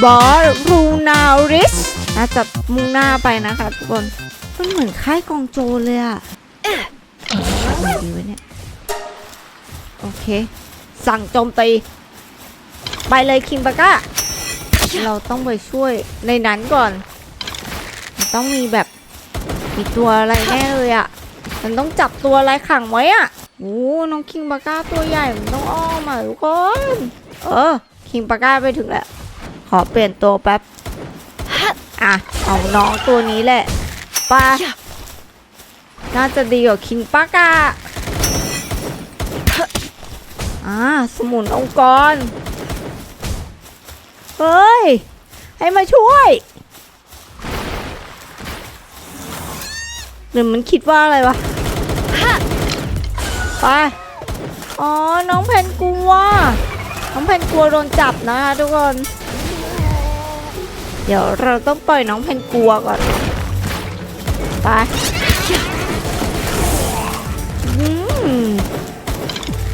บอสรูนาริสน่าจะมุ่งหน้าไปนะคะทุกคนมันเหมือนค่ายกองโจรเลยอะอะไรดีวะเนี่ย โอเค สั่งโจมตี ไปเลยคิงบาก้า เราต้องไปช่วยในนั้นก่อน มันต้องมีแบบมีตัวอะไรแน่เลยอะมันต้องจับตัวอะไรขังไว้อะโอ้น้องคิงบาก้าตัวใหญ่ มันต้องอ้อมอะทุกคน เออ คิงบาก้าไปถึงแล้ว อเปลี่ยนตัวแป๊บอะเอาน้องตัวนี้แหละปาน่าจะดีกว่าคิงปากาอ่าสมุนองค์กร เฮ้ย ให้มาช่วย หรือมันคิดว่าอะไรวะไป อ๋อ น้องเพนกลัว น้องเพนกลัวโดนจับนะคะทุกคน เดี๋ยวเราต้องปล่อยน้องเพนกลัวก่อน ไป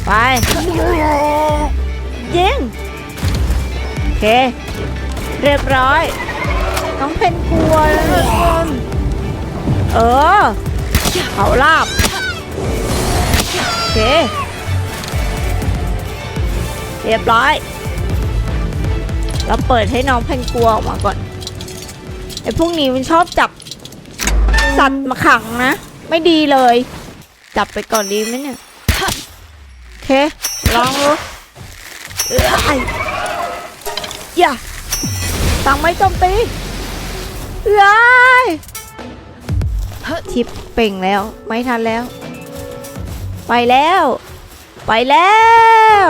ไปยิงโอเค เรียบร้อย น้องเพนกลัวแล้วทุกคนเออเขาลาบโอเค เรียบร้อย เราเปิดให้น้องเพนกลัวออกมาก่อนไอ้พวกนี้มันชอบจับ สัตว์มาขังนะ ไม่ดีเลย จับไปก่อนดีไหมเนี่ยโอเคลองดูเอ้ยอย่าตังไม่จมตีเอ้ยทิปเป่งแล้ว ไม่ทันแล้ว ไปแล้ว ไปแล้ว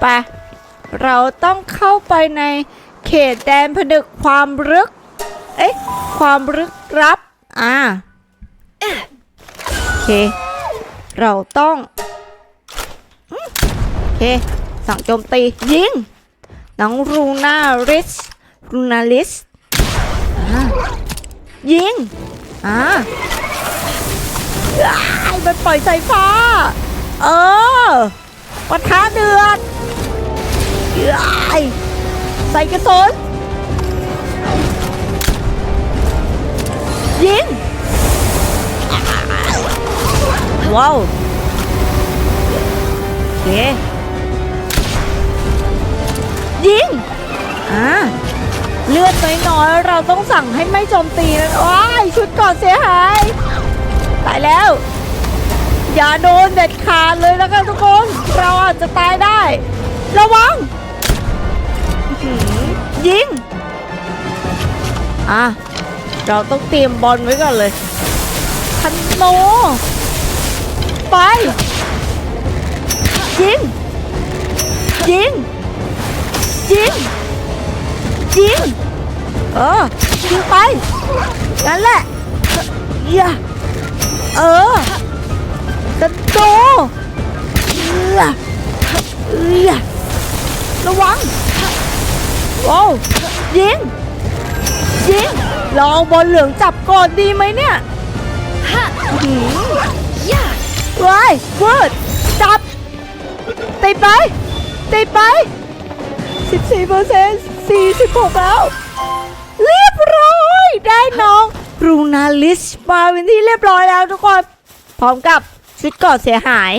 ไป เราต้องเข้าไปในเขตแดนผนึกความลึก เอ๊ะ ความลึกลับ อ่า โอเค เราต้อง โอเค สั่งโจมตียิง น้องรูนาริส รูนาลิส ยิง อ่าอ้ายมันปล่อยสายฟ้า เออปะทะเดือด ใส่กระสุนยิง ว้าวเคยิง อ่า เลือดน้อยๆ เราต้องสั่งให้ไม่โจมตีนะว้ายชุดก่อนเสียหาย ตายแล้ว อย่าโดนเด็ดขาดเลยแล้วกันทุกคน เราอาจจะตายได้ ระวัง อะ เราต้องเตรียมบอลไว้ก่อนเลยคันโนไป ยิง ยิง ยิง ยิง เออ ยิงไปนั่นแหละอย่าเออกันโตเอือเอือระวังโว้ยิง ยิง ลองบอลเหลืองจับก่อนดีไหมเนี่ยหืมวายเวิร์ดจับติดไปติดไป 14เปอร์เซ็นต์46 แล้ว เรียบร้อย ได้น้องรูนาลิสมาเป็นที่เรียบร้อยแล้วทุกคน พร้อมกับชุดเก่อเสียหาย